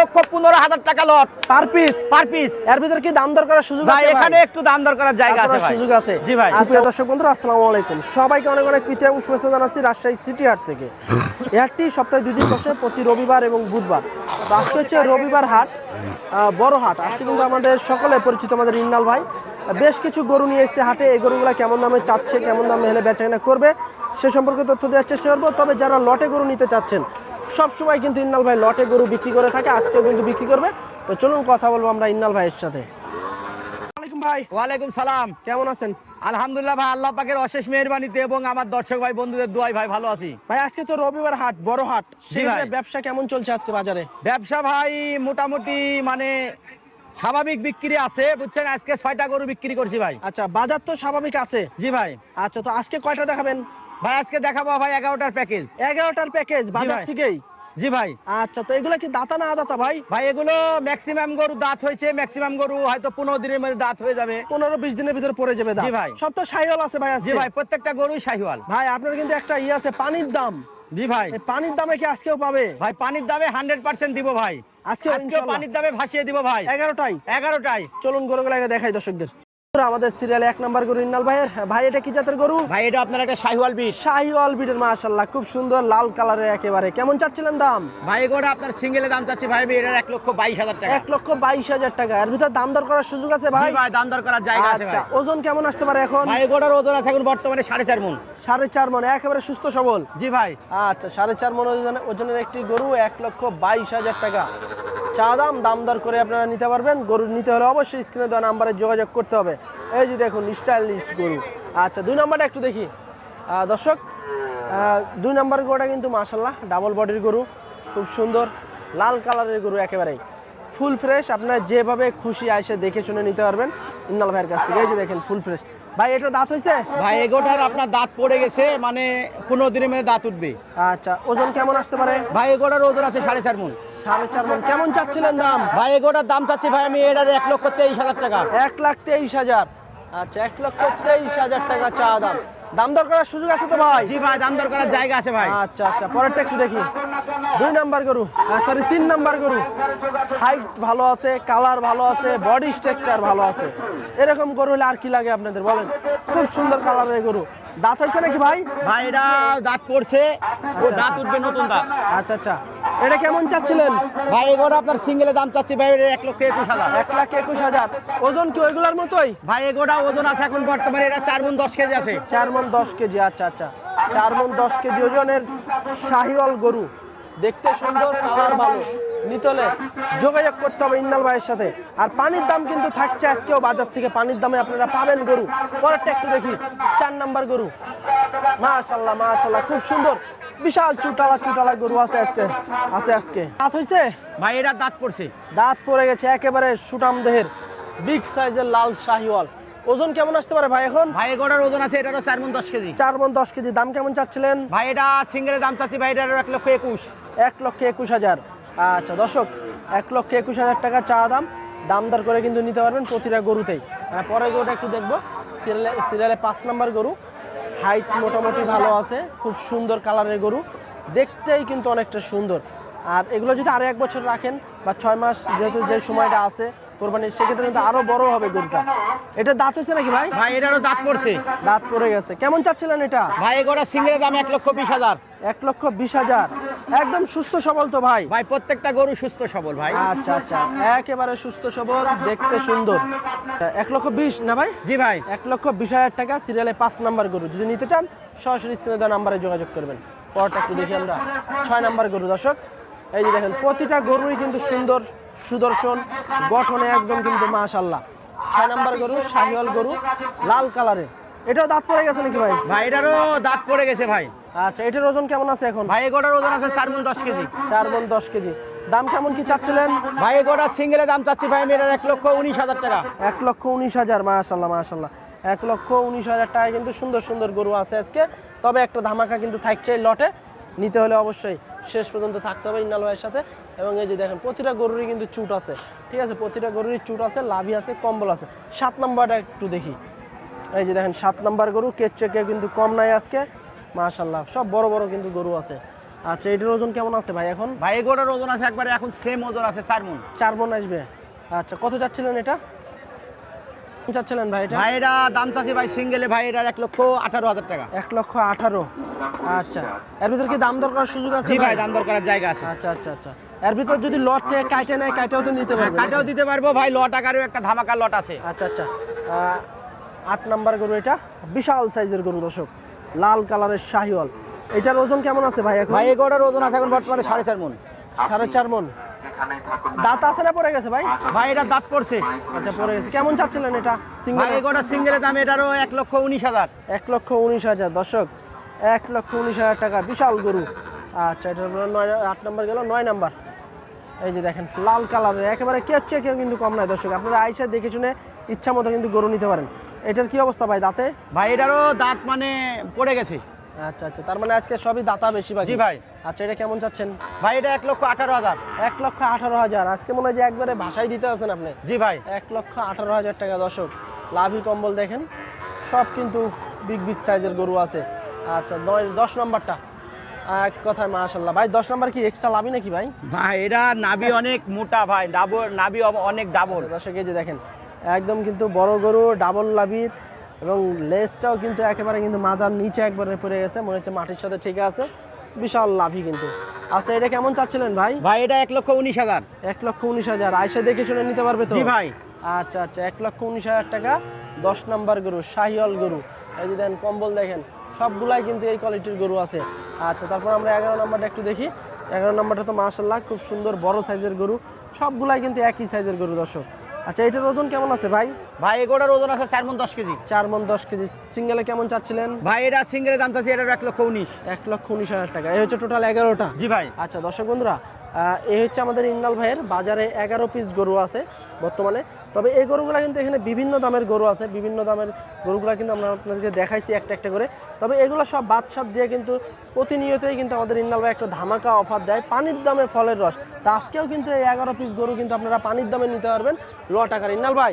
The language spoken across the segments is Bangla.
লক্ষ পনেরো হাজার টাকা লট। পার পিস পার পিস এর ভিতরে কি দাম দর করার সুযোগ ভাই আছে এখানে একটু দাম দর করার জায়গা আছে ভাই। সুযোগ আছে। জি ভাই। আচ্ছা দর্শক বন্ধুরা আসসালামু আলাইকুম। সবাইকে অনেক অনেক প্রীতি এবং শুভেচ্ছা জানাচ্ছি রাজশাহী সিটি হাট থেকে। এই হাটটি সপ্তাহে দুই দিন বসে প্রতি রবিবার এবং বুধবার। আজকে হচ্ছে রবিবার হাট আহ, বড় হাট। আজকে কিন্তু আমাদের সকলে পরিচিত আমাদের ইন্নাল ভাই। বেশ কিছু গরু নিয়ে এসেছে হাটে। এই গরুগুলো কেমন দামে চাচ্ছে কেমন দামে হলে বেচাকেনা করবে সে সম্পর্কে তথ্য দেওয়ার চেষ্টা করব। তবে যারা লটে গরু নিতে চাচ্ছেন সব সময় কিন্তু ইন্নাল ভাই লটে গরু বিক্রি করে থাকে আজকেও কিন্তু বিক্রি করবে। তো চলুন কথা বলব আমরা ইন্নাল ভাইয়ের সাথে। ভাই। ওয়ালাইকুম সালাম। কেমন আছেন? আলহামদুলিল্লাহ ভাই আল্লাহ পাকের অশেষ মেহরবানিতে এবং আমার দর্শক ভাই বন্ধুদের দোয়াই ভাই ভালো আছি। ভাই আজকে তো রবিবার হাট বড় হাট। জি ভাই। ব্যবসা কেমন চলছে আজকে বাজারে? ব্যবসা ভাই মোটামুটি মানে স্বাভাবিক বিক্রি আছে বুঝছেন? আজকে ছয়টা গরু বিক্রি করছি ভাই। আচ্ছা বাজার তো স্বাভাবিক আছে। জি ভাই। আচ্ছা তো আজকে কয়টা দেখাবেন? ভাই আজকে দেখাবো ভাই এগারোটার প্যাকেজ এগারোটার প্যাকেজ বাজার থেকেই? জি ভাই। আচ্ছা তো এগুলো কি দাতা না আদাতা ভাই? ভাই এগুলো ম্যাক্সিমাম গরু দাঁত হয়েছে ম্যাক্সিমাম গরু হয়তো পনেরো দিনের মধ্যে দাঁত হয়ে যাবে। পনেরো বিশ দিনের ভিতরে পড়ে যাবে জি ভাই। সব তো সাইওয়াল আছে ভাই জি ভাই প্রত্যেকটা গরুই শাহিওয়াল। ভাই আপনার কিন্তু একটা ইয়ে আছে পানির দাম। জি ভাই। পানির দামে কি আজকেও পাবে? ভাই পানির দামে হান্ড্রেড পার্সেন্ট দিব ভাই। আজকে আজকে পানির দামে ভাসিয়ে দিব ভাই। এগারোটাই। এগারোটায় চলুন গরুগুলো আগে দেখাই দর্শকদের। আমাদের সিরিয়ালে এক নাম্বার গরু ইন্নাল ভাইয়ের। ভাই এটা কি জাতের গরু? ভাই এটা আপনার একটা শাহিওয়াল বিট। শাহিওয়াল বিটের মাশাল্লাহ খুব সুন্দর লাল কালারের একেবারে। কেমন চাচ্ছিলেন দাম? ভাই এগুলো আপনার সিঙ্গেলে দাম চাচ্ছি ভাই এটার এক লক্ষ বাইশ হাজার টাকা। এক লক্ষ বাইশ হাজার টাকা। এর ভিতর দাম দর করার সুযোগ আছে ভাই? ভাই দাম দর করার জায়গা আছে আচ্ছা ওজন কেমন আসতে পারে এখন? ভাই এগুলোর ওজন আছে এখন বর্তমানে সাড়ে চার মন। সাড়ে চার মন একেবারে সুস্থ সবল? জি ভাই। আচ্ছা সাড়ে চার মন ওজনের একটি গরু এক লক্ষ বাইশ হাজার টাকা। চা দাম দাম দর করে আপনারা নিতে পারবেন। গরু নিতে হলে অবশ্যই স্ক্রিনে দেওয়া নাম্বারে যোগাযোগ করতে হবে। এই যে দেখুন, স্টাইলিশ গরু। আচ্ছা দুই নাম্বারটা একটু দেখি। দর্শক দুই নাম্বার গরুটা কিন্তু মাসাল্লাহ ডাবল বডির গরু, খুব সুন্দর, লাল কালারের গরু একেবারেই। ফুল ফ্রেশ আপনারা যেভাবে খুশি আসে দেখে শুনে নিতে পারবেন। ইন্নাল ভাইয়ের কাছ থেকে। এই যে দেখেন, ফুল ফ্রেশ ভাই এটা দাঁত হয়েছে? ভাই এগোটার আপনার দাঁত পড়ে গেছে মানে পনেরো দিনের মধ্যে দাঁত উঠবে। আচ্ছা ওজন কেমন আসতে পারে? ভাই এগোটার ওজন আছে সাড়ে চার মন। সাড়ে চার মন। কেমন চাচ্ছিলেন দাম? ভাই এগোটার দাম চাচ্ছি ভাই আমি এটার এক লক্ষ তেইশ হাজার টাকা। এক লাখ তেইশ হাজার। আচ্ছা এক লক্ষ তেইশ হাজার টাকা চা দাম। দাম দর করার সুযোগ আছে তো ভাই? জি ভাই দাম দর করার জায়গা আছে ভাই। আচ্ছা আচ্ছা পরেরটা একটু দেখি। দুই নাম্বার গরু। সরি তিন নাম্বার গরু। হাইট ভালো আছে কালার ভালো আছে বডি স্ট্রাকচার ভালো আছে। এরকম গরু হলে আর কি লাগে আপনাদের বলেন? খুব সুন্দর কালারের গরু। দাঁত হয়েছে নাকি ভাই? ভাই এটা দাঁত পড়ছে। ও দাঁত উঠবে নতুন দাঁত। আচ্ছা আচ্ছা। এটা কেমন চাচ্ছিলেন? ভাই এগোটা আপনার সিঙ্গেলের দাম চাচ্ছি ভাই এক লক্ষ একুশ হাজার। এক লাখ একুশ হাজার। ওজন কি ওইগুলার মতোই? ভাই এগোটা ওজন আছে এখন বর্তমানে এটা চার মন দশ কেজি আছে। চার মন দশ কেজি আচ্ছা আচ্ছা। চার মন দশ কেজি ওজনের শাহিওয়াল গরু। দেখতে সুন্দর কালার ভালো। নিতলে যোগাযোগ করতে হবে ইন্নাল ভাইয়ের সাথে। আর পানির দাম কিন্তু থাকছে আজকেও বাজার থেকে। পানির দামে আপনারা পাবেন গরু। পরেরটা একটু দেখি। চার নাম্বার গরু। মাশাল্লাহ মাশাল্লাহ খুব সুন্দর। বিশাল চুটালা চুটালা গরু আছে আজকে। আছে আজকে। দাঁত হয়েছে ভাই এটা দাঁত পড়ছে। দাঁত পড়ে গেছে একেবারে সুটাম দেহের। বিগ সাইজের লাল শাহিওয়াল। ওজন কেমন আসতে পারে ভাই এখন? ভাই এগোটার ওজন আছে এটারও চার মন দশ কেজি। চার মন দশ কেজি। দাম কেমন চাচ্ছিলেন? ভাই এটা সিঙ্গেলে দাম চাচ্ছি ভাই এটার এক লক্ষ একুশ। এক লক্ষ একুশ হাজার। আচ্ছা দর্শক, এক লক্ষ একুশ হাজার টাকা চা দাম। দাম দর করে কিন্তু নিতে পারবেন প্রতিটা গরুতেই। পরের গরুটা একটু দেখব। সিরিয়ালে সিরিয়ালে পাঁচ নাম্বার গরু। হাইট মোটামুটি ভালো আছে, খুব সুন্দর কালারের গরু। দেখতেই কিন্তু অনেকটা সুন্দর। আর এগুলো যদি আরও এক বছর রাখেন বা ছয় মাস যেহেতু যে সময়টা আছে কোরবানির সেক্ষেত্রে কিন্তু আরও বড় হবে গরুটা। এটা দাঁত হয়েছে নাকি ভাই? ভাই এটারও দাঁত পড়ছে। দাঁত পড়ে গেছে। কেমন চাচ্ছিলেন এটা? ভাই এগোটা সিঙ্গেলের দাম এক লক্ষ বিশ হাজার। এক লক্ষ বিশ হাজার। একদম সুস্থ সবল তো ভাই। ভাই প্রত্যেকটা গরু সুস্থ সবল ভাই। আচ্ছা আচ্ছা। একেবারে সুস্থ সবল দেখতে সুন্দর। এক লক্ষ বিশ না ভাই? জি ভাই। এক লক্ষ বিশ হাজার টাকা সিরিয়ালে পাঁচ নাম্বার গরু। যদি নিতে চান সরাসরি স্ক্রিনে দেওয়া নাম্বারে যোগাযোগ করবেন। পরটা একটু দেখি আমরা। ছয় নাম্বার গরু দর্শক। এই যে দেখেন প্রতিটা গরুই কিন্তু সুন্দর সুদর্শন গঠনে একদম কিন্তু মাশাল্লাহ ছয় নাম্বার গরু শাহিওয়াল গরু লাল কালারের। এটাও দাঁত পড়ে গেছে নাকি ভাই? ভাই এটারও দাঁত পড়ে গেছে ভাই। আচ্ছা এটার ওজন কেমন আছে এখন? ভাই এগোটার ওজন আছে চার মন দশ কেজি। চার মন দশ কেজি। দাম কেমন কি চাচ্ছিলেন? ভাই এগোটা সিঙ্গেলে দাম চাচ্ছি ভাই আমি এটার এক লক্ষ উনিশ হাজার টাকা। এক লক্ষ উনিশ হাজার মাশাল্লাহ মাশাল্লাহ এক লক্ষ উনিশ হাজার টাকা কিন্তু সুন্দর সুন্দর গরু আছে আজকে। তবে একটা ধামাকা কিন্তু থাকছে লটে। নিতে হলে অবশ্যই শেষ পর্যন্ত থাকতে হবে ইন্নাল ভাইয়ের সাথে। এবং এই যে দেখেন প্রতিটা গরুরই কিন্তু চুট আছে। ঠিক আছে প্রতিটা গরুরই চুট আছে লাভি আছে কম্বল আছে। সাত নম্বরটা একটু দেখি। এই যে দেখেন সাত নম্বর গরু কেচ চেকে কিন্তু কম নাই আজকে। মাশাল্লাহ সব বড় বড় কিন্তু গরু আছে। আচ্ছা এটার ওজন কেমন আছে ভাই এখন? ভাই এগুলোর ওজন আছে একবারে এখন সেম ওজন আছে চার মন। চার মন আসবে। আচ্ছা কত যাচ্ছিলেন এটা? চাচ্ছিলেন ভাই এটা? ভাই এটা দাম চাচ্ছি ভাই সিঙ্গেলে ভাই এটার এক লক্ষ আঠারো হাজার টাকা। এক লক্ষ আঠারো। আচ্ছা এর ভিতর কি দাম দর করার সুযোগ আছে ভাই? দাম দর করার জায়গা আছে। আচ্ছা আচ্ছা আচ্ছা। এর ভিতর যদি লট থেকে কাটে নেয় কাটেও তো নিতে হ্যাঁ, পারবে কাটেও দিতে পারব। ভাই ল টাকারও একটা ধামাকা লট আছে। আচ্ছা আচ্ছা। আট নাম্বার গরু এটা। বিশাল সাইজের গরু দর্শক। লাল কালারের শাহিওয়াল। এটার ওজন কেমন আছে ভাই এখন? ভাই এগুলোর ওজন আছে এখন বর্তমানে সাড়ে চার মন। সাড়ে চার মন। দাঁত আছে না পড়ে গেছে ভাই? ভাই এটা দাঁত পড়ছে। আচ্ছা পড়ে গেছে। কেমন চাচ্ছিলেন এটা সিঙ্গেল এগুলোর সিঙ্গেলের দাম এটারও এক লক্ষ উনিশ হাজার। এক লক্ষ উনিশ হাজার দর্শক। এক লক্ষ উনিশ হাজার টাকা। বিশাল গরু। আচ্ছা এটা নয় আট নম্বর গেল নয় নাম্বার। এই যে দেখেন লাল কালারের একেবারে কে হচ্ছে কেউ কিন্তু কম নয় দর্শক। আপনারা আইসা দেখে শুনে ইচ্ছা মতো কিন্তু গরু নিতে পারেন। এটার কি অবস্থা ভাই দাঁতে? ভাই এটারও দাঁত মানে পড়ে গেছে। আচ্ছা আচ্ছা তার মানে আজকে সবই দাতা বেশি ভাই? জি ভাই। আচ্ছা এটা কেমন চাচ্ছেন? ভাই এটা এক লক্ষ আঠারো হাজার। এক লক্ষ আঠারো হাজার। আজকে মনে হয় যে একবারে ভাষায় দিতে আছেন আপনি। জি ভাই। এক লক্ষ আঠারো হাজার টাকা দর্শক। লাভি কম্বল দেখেন। সব কিন্তু বিগ বিগ সাইজের গরু আছে। আচ্ছা দশ নম্বরটা। এক কথায় মাশাল্লাহ ভাই দশ নম্বর কি এক্সট্রা লাভি নাকি ভাই? ভাই এটা নাবি অনেক মোটা ভাই ডাবল নাবি অনেক ডাবল আচ্ছা, দর্শক যে দেখেন একদম কিন্তু বড় গরু ডাবল লাভির এবং লেজটাও কিন্তু একেবারে কিন্তু মাজার নিচে একবারে পড়ে গেছে মনে হচ্ছে মাটির সাথে ঠিক আছে বিশাল লাভি কিন্তু। আচ্ছা এটা কেমন চাচ্ছিলেন ভাই? ভাই এটা এক লক্ষ উনিশ হাজার। এক লক্ষ উনিশ হাজার আয়সা দেখে শুনে নিতে পারবে তো? জি ভাই। আচ্ছা আচ্ছা এক লক্ষ উনিশ হাজার টাকা দশ নাম্বার গরু শাহিওয়াল গরু। এই যে দেখেন কম্বল দেখেন সবগুলাই কিন্তু এই কোয়ালিটির গরু আছে। আচ্ছা তারপর আমরা এগারো নাম্বারটা একটু দেখি। এগারো নাম্বারটা তো মাশাল্লাহ খুব সুন্দর বড় সাইজের গরু। সবগুলাই কিন্তু একই সাইজের গরু দর্শক। আচ্ছা এটার ওজন কেমন আছে ভাই? ভাই এগুলোর ওজন আছে চার মন দশ কেজি। চার মন দশ কেজি। সিঙ্গেলে কেমন চাচ্ছিলেন? ভাই এটা সিঙ্গেলের দাম চাচ্ছি এটার এক লক্ষ উনিশ। এক লক্ষ উনিশ হাজার টাকা। এই হচ্ছে টোটাল এগারোটা। জি ভাই। আচ্ছা দর্শক বন্ধুরা এই হচ্ছে আমাদের ইন্নাল ভাইয়ের বাজারে এগারো পিস গরু আছে বর্তমানে। তবে এই গরুগুলো কিন্তু এখানে বিভিন্ন দামের গরু আছে, বিভিন্ন দামের গরুগুলো কিন্তু আমরা আপনাদেরকে দেখাইছি একটা একটা করে। তবে এগুলো সব বাদশাদ দিয়ে কিন্তু প্রতিনিয়তই কিন্তু আমাদের ইন্নাল ভাই একটা ধামাকা অফার দেয়, পানির দামে ফলের রস। তা আজকেও কিন্তু এই এগারো পিস গরু কিন্তু আপনারা পানির দামে নিতে পারবেন। ল টাকার। ইন্নাল ভাই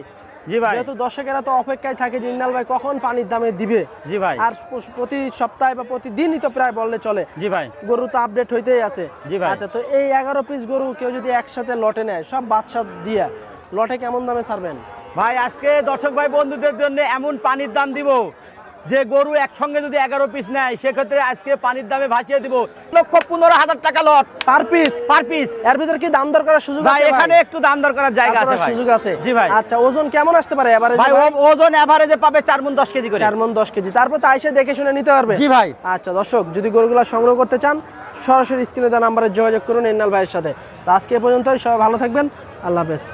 জি ভাই। যেহেতু দর্শকেরা তো অপেক্ষায় থাকে যে ইন্নাল ভাই কখন পানির দামে দিবে। জি ভাই। আর প্রতি সপ্তাহে বা প্রতিদিনই তো প্রায় বললে চলে। জি ভাই। গরু তো আপডেট হইতেই আছে। জি ভাই। আচ্ছা তো এই এগারো পিস গরু কেউ যদি একসাথে লটে নেয় সব বাদশা দিয়ে লটে কেমন দামে ছাড়বেন? ভাই আজকে দর্শক ভাই বন্ধুদের জন্য এমন পানির দাম দিব যে গরু একসঙ্গে যদি এগারো পিস নেয় সেক্ষেত্রে আজকে পানির দামে ভাসিয়ে দিব লক্ষ পনেরো হাজার টাকা লট। পার পিস পার পিস এর ভিতর কি দাম দর করার সুযোগ ভাই এখানে একটু দাম দর করার জায়গা আছে সুযোগ আছে। জি ভাই। আচ্ছা ওজন কেমন আসতে পারে এবারে ভাই ওজন এভারেজে পাবে চার মন দশ কেজি করে। চার মন দশ কেজি। তারপর তো আইসে দেখে শুনে নিতে পারবে। জি ভাই। আচ্ছা দর্শক যদি গরুগুলো সংগ্রহ করতে চান সরাসরি স্ক্রিনে দেওয়া নাম্বারে যোগাযোগ করুন ইন্নাল ভাইয়ের সাথে। তো আজকে পর্যন্ত সবাই ভালো থাকবেন। আল্লাহ হাফেজ।